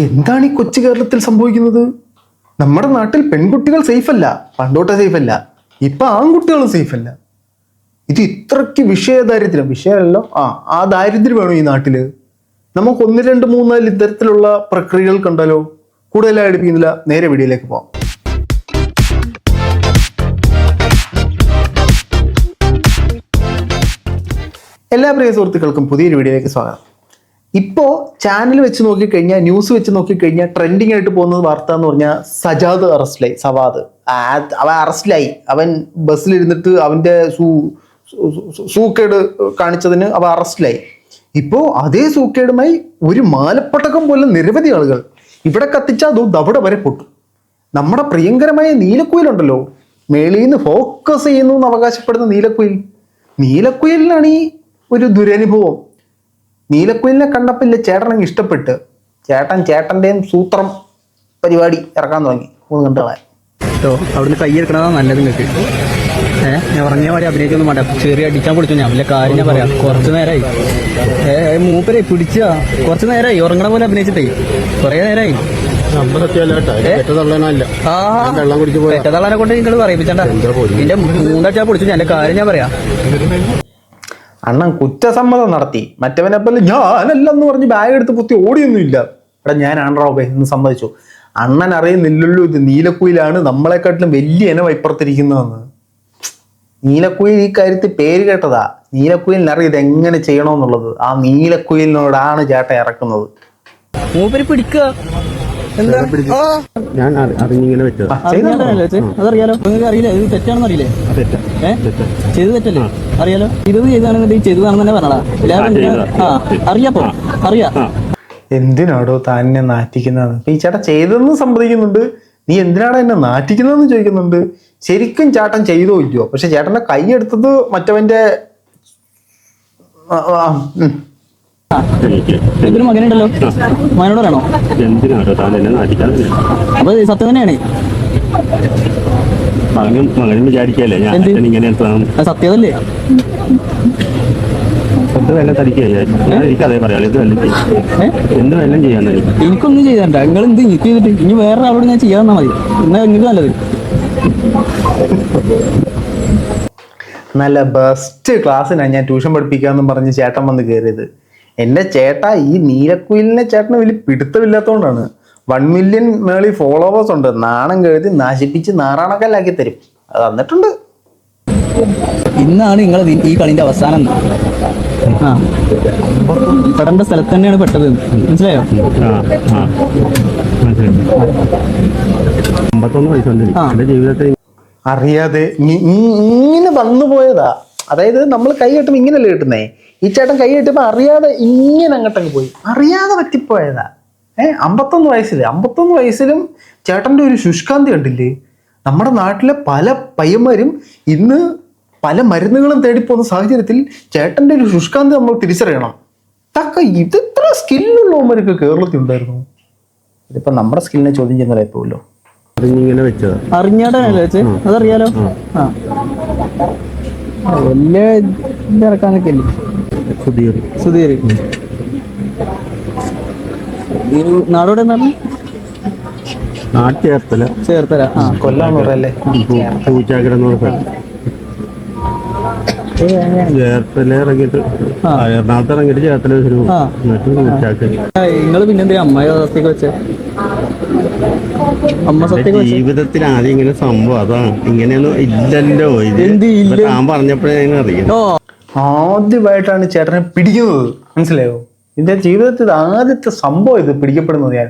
എന്താണ് ഈ കൊച്ചു കേരളത്തിൽ സംഭവിക്കുന്നത്? നമ്മുടെ നാട്ടിൽ പെൺകുട്ടികൾ സേഫ് അല്ല പണ്ടോട്ടെ സേഫ് അല്ല ഇപ്പൊ ആൺകുട്ടികളും സേഫ് അല്ല ഇത് ഇത്രയ്ക്ക് വിഷയ ദാരിദ്ര്യം വിഷയമല്ലോ ആ ആ ദാരിദ്ര്യം വേണോ ഈ നാട്ടിൽ? നമുക്ക് ഒന്ന് രണ്ട് മൂന്ന് ഇത്തരത്തിലുള്ള പ്രക്രിയകൾ കണ്ടാലോ? കൂടുതലായി എടുപ്പിക്കുന്നില്ല നേരെ വീഡിയോയിലേക്ക് പോവാം. എല്ലാ പ്രിയ സുഹൃത്തുക്കൾക്കും പുതിയൊരു വീഡിയോയിലേക്ക് സ്വാഗതം. ഇപ്പോൾ ചാനൽ വെച്ച് നോക്കിക്കഴിഞ്ഞാൽ ന്യൂസ് വെച്ച് നോക്കിക്കഴിഞ്ഞാൽ ട്രെൻഡിങ് ആയിട്ട് പോകുന്ന വാർത്ത എന്ന് പറഞ്ഞാൽ സജാദ് അറസ്റ്റിലായി സവാദ്. അവൻ അറസ്റ്റിലായി. അവൻ ബസ്സിലിരുന്നിട്ട് അവന്റെ സൂ സൂക്കേട് കാണിച്ചതിന് അവ അറസ്റ്റിലായി. ഇപ്പോ അതേ സൂക്കേടുമായി ഒരു മാലപ്പട്ടകം പോലെ നിരവധി ആളുകൾ ഇവിടെ കത്തിച്ചാൽ അതും അവിടെ വരെ പൊട്ടും. നമ്മുടെ പ്രിയങ്കരമായ നീലക്കുയിലുണ്ടല്ലോ. മേളിൽ നിന്ന് ഫോക്കസ് ചെയ്യുന്നു എന്ന് അവകാശപ്പെടുന്ന നീലക്കുയിൽ. നീലക്കുയിലിനാണ് ഈ ഒരു ദുരനുഭവം. നീലക്കുയിലിനെ കണ്ടപ്പില്ല ചേട്ടനങ്ങ് ഇഷ്ടപ്പെട്ട്. ചേട്ടൻ ചേട്ടന്റെയും സൂത്രം പരിപാടി ഇറക്കാൻ തുടങ്ങി. മൂന്ന് കണ്ടുകളെ കേട്ടോ അവിടുന്ന് കൈയെടുക്കണതാ നല്ലത് നിങ്ങൾക്ക് ഏഹ് ഞാൻ പറഞ്ഞ മാതിരി അഭിനയിക്കൊന്നും വേണ്ട ചെറിയ അടിക്കാൻ പൊളിച്ചു ഞാൻ. വലിയ കാര്യം ഞാൻ പറയാം. കുറച്ച് നേരമായി ഏ മൂപ്പരെ പിടിച്ച. കുറച്ച് നേരമായി ഉറങ്ങണ പോലെ അഭിനയിച്ചിട്ടേ. കുറേ നേരമായി ആ വെള്ളം കുടിച്ച് പോയാ. പെറ്റതള്ളനെ കൊണ്ട് നിങ്ങൾ പറയിപ്പിച്ചണ്ട. എന്റെ മൂന്നാഴ്ച പൊളിച്ചു. ഞാൻ എന്റെ കാര്യം ഞാൻ പറയാം. അണ്ണൻ കുറ്റസമ്മതം നടത്തി. മറ്റവനെ പോലെ ഞാനല്ലെന്ന് പറഞ്ഞ് ബാഗ് എടുത്ത് പുത്തി ഓടിയൊന്നുമില്ല. എടാ ഞാനാണോ എന്ന് സമ്മതിച്ചു. അണ്ണൻ അറിയുന്നില്ലല്ലോ ഇത് നീലക്കുയിലാണ് നമ്മളെക്കാട്ടിലും വലിയ ഇനം ഇപ്പുറത്തിരിക്കുന്നതെന്ന്. നീലക്കുയിൽ ഈ കാര്യത്തിൽ പേര് കേട്ടതാ. നീലക്കുയിലിന് അറിയാം ഇത് എങ്ങനെ ചെയ്യണമെന്നുള്ളത് ആ നീലക്കുയിലിനോടാണ് ചേട്ടൻ ഇറക്കുന്നത്. ഞാൻ അറി- അറിഞ്ഞിങ്ങനെ വെച്ചത്. അതറിയാലോ? നിങ്ങൾക്ക് അറിയില്ല? ഇത് തെറ്റാണെന്ന് അറിയില്ലേ? ചെയ്ത് തെറ്റല്ലേ? അറിയാലോ? ഇത് ചെയ്താണെന്നുണ്ടെങ്കിൽ ചെയ്തതാണെന്ന് തന്നെ പറഞ്ഞടാ ഇല്ലാതെ ആ അറിയാപ്പോ അറിയാം. എന്തിനാടോ താൻ എന്നെ നാറ്റിക്കുന്നത് ഈ ചേട്ടാ ചെയ്തെന്ന് സമ്മതിക്കുന്നുണ്ട്. നീ എന്തിനാണ് എന്നെ നാറ്റിക്കുന്നതെന്ന് ചോദിക്കുന്നുണ്ട്? ശരിക്കും ചേട്ടൻ ചെയ്തോ ഇല്ലയോ? പക്ഷെ ചേട്ടന്റെ കൈ എടുത്തത് മറ്റവന്റെ എനിക്കൊരു മകനുണ്ടല്ലോ. മകനോട് വേണോ അപ്പൊ സത്യം തന്നെയാണ്. മകനും മകനും വിചാരിക്കല്ലേ ഞാൻ ഇങ്ങനെ എനിക്കൊന്നും ചെയ്തണ്ട നിങ്ങൾ എന്ത് എനിക്ക് ചെയ്തിട്ട് ഇനി വേറെ ആളോട് ഞാൻ ചെയ്യാന്നാ മതി. എന്നാ നിങ്ങൾക്ക് നല്ലത്? നല്ല ബെസ്റ്റ് ക്ലാസ്സിനാണ് ഞാൻ ട്യൂഷൻ പഠിപ്പിക്കാന്നും പറഞ്ഞ് ചേട്ടൻ വന്ന് കയറിയത് എന്റെ ചേട്ടാ ഈ നീലക്കുയിലിനെ ചേട്ടന് വലിയ പിടുത്തമില്ലാത്തതുകൊണ്ടാണ് വൺ മില്യൺ മേളി ഫോളോവേഴ്സ് ഉണ്ട്. നാണം കഴുതി നശിപ്പിച്ച് നാറാണക്കല്ലാക്കി തരും. അത് തന്നിട്ടുണ്ട്. ഇന്നാണ് നിങ്ങൾ ഈ കളിന്റെ അവസാനം. ആ. പെടേണ്ട സ്ഥലത്ത് തന്നെയാണ് പെട്ടത്. മനസ്സിലായോ? അറിയാതെ ഇങ്ങനെ വന്നു പോയതാ അതായത് നമ്മൾ കൈ കെട്ടുമ്പോൾ ഇങ്ങനല്ലേ കിട്ടുന്നേ? ഈ ചേട്ടൻ കൈ കിട്ടിയപ്പോ അറിയാതെ ഇങ്ങനെ അങ്ങോട്ടങ്ങ് പോയി. അറിയാതെ പറ്റിപ്പോയതാ. ഏ അമ്പത്തൊന്ന് വയസ്സിൽ അമ്പത്തൊന്ന് വയസ്സിലും ചേട്ടന്റെ ഒരു ശുഷ്കാന്തി കണ്ടില്ലേ? നമ്മുടെ നാട്ടിലെ പല പയ്യന്മാരും ഇന്ന് പല മരുന്നുകളും തേടിപ്പോകുന്ന സാഹചര്യത്തിൽ ചേട്ടന്റെ ഒരു ശുഷ്കാന്തി നമ്മൾ തിരിച്ചറിയണം. തക്ക ഇത് ഇത്ര സ്കില്ലുള്ളവന്മാരൊക്കെ കേരളത്തിൽ ഉണ്ടായിരുന്നു? ഇതിപ്പോൾ നമ്മുടെ സ്കില്ലിനെ ചോദ്യം ചെയ്യുന്നതായി പോകുമല്ലോ അറിഞ്ഞിങ്ങനെ വെച്ചത്. വെച്ച്. അതറിയാലോ? ആ. വലിയ ഇറക്കാനൊക്കെ അല്ലേ സുധീർ. നാടോടെ എന്താണ് നാട്ടിൽ ചേർത്തല. ആ പൂച്ചാക്കര എന്ന് പറഞ്ഞ ആ. എന്നിട്ട് പിന്നെന്തേ അമ്മ സത്യൊക്കെ വെച്ചേ? അമ്മ എന്റെ ജീവിതത്തിൽ ആദ്യം ഇങ്ങനെ സംഭവം അതാണ്. ഇങ്ങനെയൊന്നും ഇല്ലല്ലോ ഇത്. താൻ പറഞ്ഞപ്പോഴേ ഞാൻ അറിയാം ആദ്യമായിട്ടാണ് ചേട്ടനെ പിടിക്കുന്നത്. മനസ്സിലായോ? എന്റെ ജീവിതത്തിൽ ആദ്യത്തെ സംഭവം ഇത് പിടിക്കപ്പെടുന്നത് ഞാൻ.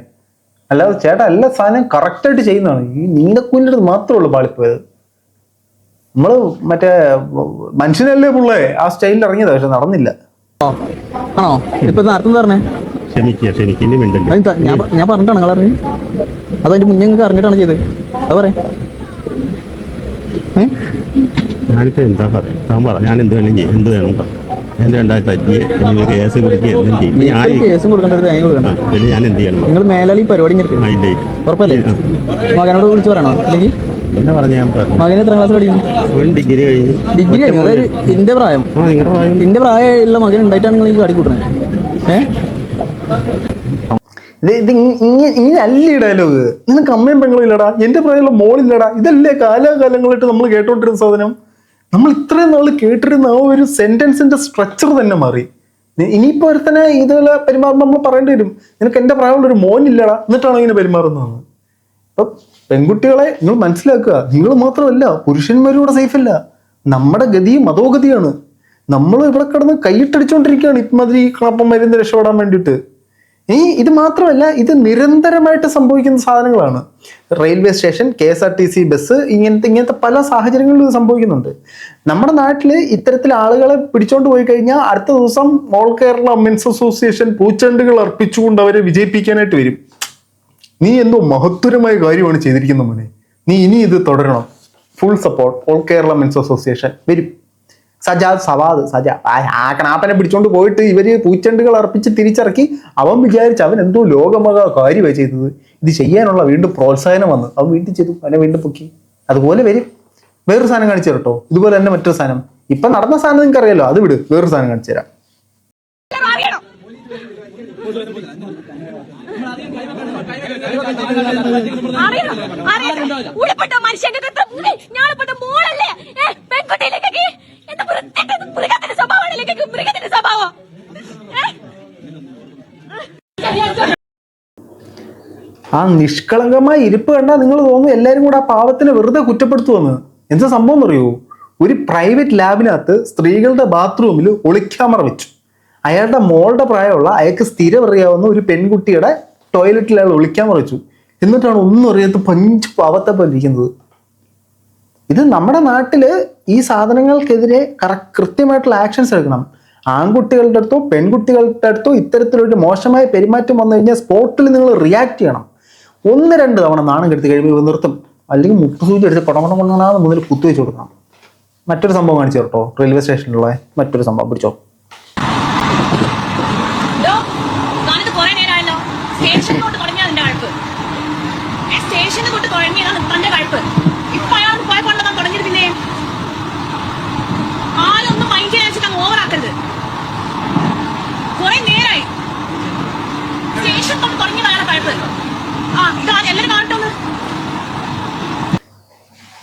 അല്ലാതെ ചേട്ടൻ എല്ലാ സാധനവും കറക്റ്റായിട്ട് ചെയ്യുന്നതാണ്. ഈ നീലക്കുഞ്ഞിന്റെ അടുത്ത് മാത്രമേ ഉള്ളൂ പാളിപ്പോയത്. നമ്മൾ മറ്റേ മനുഷ്യനല്ലേ പുള്ളേ? ആ സ്റ്റൈലിൽ ഇറങ്ങിയതാ പക്ഷെ നടന്നില്ല. ആണോ? ഇപ്പൊ അർത്ഥം പറഞ്ഞേ? ഞാൻ ഞാൻ പറഞ്ഞിട്ടാണ് നിങ്ങൾ അതതിന്റെ മുന്നേ നിങ്ങൾക്ക് അറിഞ്ഞിട്ടാണ് ചെയ്തത്? അത് പറയാം. ഏ ഞാനിപ്പോ എന്താ പറയുക താൻ പറ ഞാൻ എന്ത് വേണം ചെയ്യും. എന്ത് വേണം പറ. എന്റെ രണ്ടായി അഞ്ച് എനിക്ക് കേസ് പിടിക്കുക എന്തും ചെയ്യും. ഇപ്പൊ ഞാൻ കേസും കൊടുക്കേണ്ടത് കൊടുക്കണം പിന്നെ ഞാൻ എന്ത് ചെയ്യണം? നിങ്ങൾ മേലാലി പരിപാടി ഇല്ല. ഉറപ്പല്ലേ? മകനോട് വിളിച്ച് പറയണോ? അല്ലെങ്കിൽ എന്താ പറഞ്ഞ ഞാൻ പറഞ്ഞു മകന് എത്ര ക്ലാസ് പഠിക്കുന്നു? ഒരു ഡിഗ്രി കഴിഞ്ഞ് ഡിഗ്രി കഴിഞ്ഞു. അതായത് എന്റെ പ്രായം. ആ നിങ്ങളുടെ പ്രായം? എന്റെ പ്രായമുള്ള മകൻ ഉണ്ടായിട്ടാണ് നിങ്ങൾ ഈ കാടി കൂട്ടുന്നത്. ഏ? ഇത് ഇത് ഇ- ഇങ്ങ- ഡയലോഗ് നിനക്ക് അമ്മയും പെങ്ങളും ഇല്ലടാ. എന്റെ പ്രായമുള്ള മോളില്ലടാ. ഇതല്ലേ കാലാകാലങ്ങളായിട്ട് നമ്മൾ കേട്ടോണ്ടിരുന്ന സാധനം? നമ്മൾ ഇത്രയും നാൾ കേട്ടിരുന്ന ആ ഒരു സെന്റൻസിന്റെ സ്ട്രക്ചർ തന്നെ മാറി. ഇനിയിപ്പോൾ ഒരുത്തനെ ഇതുപോലെ പെരുമാറുമ്പോൾ നമ്മൾ പറയേണ്ടി വരും. നിനക്ക് എന്റെ പ്രായമുള്ള ഒരു മോനില്ലടാ എന്നിട്ടാണ് ഇങ്ങനെ പെരുമാറുന്നത്. അപ്പൊ പെൺകുട്ടികളെ നിങ്ങൾ മനസ്സിലാക്കുക. നിങ്ങൾ മാത്രമല്ല പുരുഷന്മാരും സേഫ് അല്ല. നമ്മുടെ ഗതിയും അതോഗതിയാണ് നമ്മൾ ഇവിടെ കിടന്ന് കൈയിട്ടടിച്ചുകൊണ്ടിരിക്കുകയാണ് ഇമാതിരി കണപ്പന്മാരിൽ നിന്ന് രക്ഷപ്പെടാൻ വേണ്ടിയിട്ട്. ഈ ഇത് മാത്രമല്ല ഇത് നിരന്തരമായിട്ട് സംഭവിക്കുന്ന സാധനങ്ങളാണ്. Railway station K S R T C bus ഇങ്ങനത്തെ ഇങ്ങനത്തെ പല സാഹചര്യങ്ങളിലും ഇത് സംഭവിക്കുന്നുണ്ട്. നമ്മുടെ നാട്ടിൽ ഇത്തരത്തിൽ ആളുകളെ പിടിച്ചോണ്ട് പോയി കഴിഞ്ഞാൽ അടുത്ത ദിവസം ഓൾ കേരള മെൻസ് അസോസിയേഷൻ പൂച്ചെണ്ടുകൾ അർപ്പിച്ചുകൊണ്ട് അവരെ വിജയിപ്പിക്കാനായിട്ട് വരും. നീ എന്തോ മഹത്വരമായ കാര്യമാണ് ചെയ്തിരിക്കുന്ന മോനെ. നീ ഇനി ഇത് തുടരണം. Full support all Kerala men's association വരും. സജാദ് സവാദ് സജാദ് ആ കണാപ്പനെ പിടിച്ചോണ്ട് പോയിട്ട് ഇവർ പൂച്ചെണ്ടുകൾ അർപ്പിച്ച് തിരിച്ചിറക്കി. അവൻ വിചാരിച്ച് അവൻ എന്തോ ലോകമക കാര്യമായി ചെയ്തത്. ഇത് ചെയ്യാനുള്ള വീണ്ടും പ്രോത്സാഹനം വന്നു. അവൻ വീണ്ടും ചെയ്തു. അവനെ വീണ്ടും പൊക്കി. അതുപോലെ വരും. വേറൊരു സാധനം കാണിച്ചു കേട്ടോ ഇതുപോലെ തന്നെ മറ്റൊരു സാധനം. ഇപ്പൊ നടന്ന സാധനം നിങ്ങൾക്ക് അറിയാലോ അത് വിട്. വേറൊരു സാധനം കാണിച്ചു തരാം. അറിയണം നിഷ്കളങ്കമായ ഇരിപ്പ് കണ്ടാൽ നിങ്ങൾ തോന്നും എല്ലാവരും കൂടെ ആ പാവത്തിനെ വെറുതെ കുറ്റപ്പെടുത്തുമെന്ന് എന്താ സംഭവം അറിയുമോ ഒരു പ്രൈവറ്റ് ലാബിനകത്ത് സ്ത്രീകളുടെ ബാത്റൂമിൽ ഒളിക്യാമറ വെച്ചു. അയാളുടെ മോളുടെ പ്രായമുള്ള അയാൾക്ക് സ്ഥിരം അറിയാവുന്ന ഒരു പെൺകുട്ടിയുടെ ടോയ്ലറ്റിൽ അയാൾ ഒളിക്യാമറ വെച്ചു. എന്നിട്ടാണ് ഒന്നും അറിയാത്ത പഞ്ച് പാവത്തെ പോലെ ഇത് നമ്മുടെ നാട്ടിൽ ഈ സാധനങ്ങൾക്കെതിരെ കറ- കൃത്യമായിട്ടുള്ള ആക്ഷൻസ് എടുക്കണം. ആൺകുട്ടികളുടെ അടുത്തോ പെൺകുട്ടികളുടെ അടുത്തോ ഇത്തരത്തിലൊരു മോശമായ പെരുമാറ്റം വന്നു കഴിഞ്ഞാൽ സ്പോട്ടിൽ നിങ്ങൾ റിയാക്ട് ചെയ്യണം. ഒന്ന് രണ്ട് തവണ നാണം കെടുത്തി കഴിയുമ്പോൾ നിർത്തും. അല്ലെങ്കിൽ മുട്ടുസൂചി എടുത്ത് പടമണം കൊണ്ടാണ് മുന്നിൽ കുത്തിവെച്ച് കൊടുക്കണം. മറ്റൊരു സംഭവം കാണിച്ചു കേട്ടോ റെയിൽവേ സ്റ്റേഷനിലുള്ള മറ്റൊരു സംഭവം. പിടിച്ചോ. ഡോ,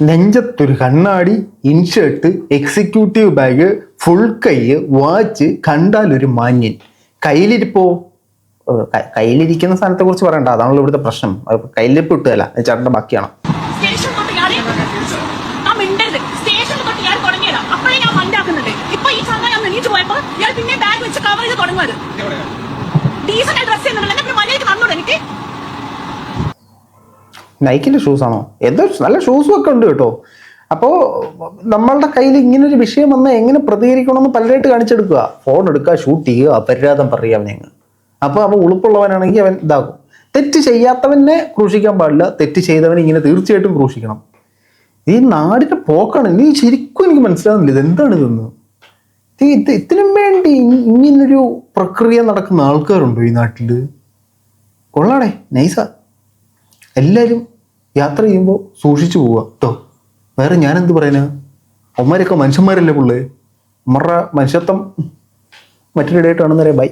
നെഞ്ചത്തൊരു കണ്ണാടി in shirt executive bag full കൈ വാച്ച് കണ്ടാൽ ഒരു മാന്യൻ. കയ്യിലിരിപ്പോ? കയ്യിലിരിക്കുന്ന സാധനത്തെ കുറിച്ച് പറയണ്ട. അതാണല്ലോ ഇവിടുത്തെ പ്രശ്നം. കയ്യിലിപ്പ് കയ്യിലിരിപ്പ് കിട്ടുകയല്ല. ചേട്ടന്റെ ബാക്കിയാണ്. സ്റ്റേഷൻ തൊട്ട് ഇയാളെ ആ മിണ്ടരുത്. സ്റ്റേഷനിൽ തൊട്ട് ഇയാൾ തുടങ്ങിയതാ. അപ്പോഴേ ഞാൻ മണ്ടാക്കുന്നുണ്ട് ഇപ്പൊ ഈ സമയം ഞാൻ എണീറ്റ് പോയപ്പോ പിന്നെ ബാഗ് വെച്ച് കവർ ചെയ്ത് തുടങ്ങുന്നത് ഡീസന്റ് ഡ്രസ് എന്നുള്ളത് എന്നെ മര്യാദയ്ക്ക് വന്നോളൂ എനിക്ക് നൈക്കിന്റെ ഷൂസ് ആണോ? എന്തോ നല്ല ഷൂസും ഒക്കെ ഉണ്ട് കേട്ടോ. അപ്പോൾ നമ്മളുടെ കയ്യിൽ ഇങ്ങനെ ഒരു വിഷയം വന്നാൽ എങ്ങനെ പ്രതികരിക്കണമെന്ന് പലരായിട്ട് കാണിച്ചെടുക്കുക. ഫോൺ എടുക്കുക ഷൂട്ട് ചെയ്യുക അപരാധം പറയുക അവനെ അപ്പോൾ അവൻ ഉളുപ്പുള്ളവനാണെങ്കിൽ അവൻ ഇതാകും. തെറ്റ് ചെയ്യാത്തവനെ ക്രൂശിക്കാൻ പാടില്ല. തെറ്റ് ചെയ്തവനെ ഇങ്ങനെ തീർച്ചയായിട്ടും ക്രൂശിക്കണം. ഈ നാടിന്റെ പോക്കാണ്. നീ ശരിക്കും എനിക്ക് മനസ്സിലാകുന്നില്ല ഇത് എന്താണ് ഇതെന്ന്. ഇത് ഇത് ഇതിനും വേണ്ടി ഇങ്ങനൊരു പ്രക്രിയ നടക്കുന്ന ആൾക്കാരുണ്ടോ ഈ നാട്ടിൽ കൊള്ളാടേ. നൈസാ എല്ലാവരും യാത്ര ചെയ്യുമ്പോൾ സൂക്ഷിച്ചു പോവുക കേട്ടോ വേറെ ഞാൻ എന്ത് പറയാനാ അവന്മാരൊക്കെ മനുഷ്യന്മാരല്ലേ പുള്ളേ? അമ്മറ മനുഷ്യത്വം മറ്റൊരിടയായിട്ട് പറയാം ബൈ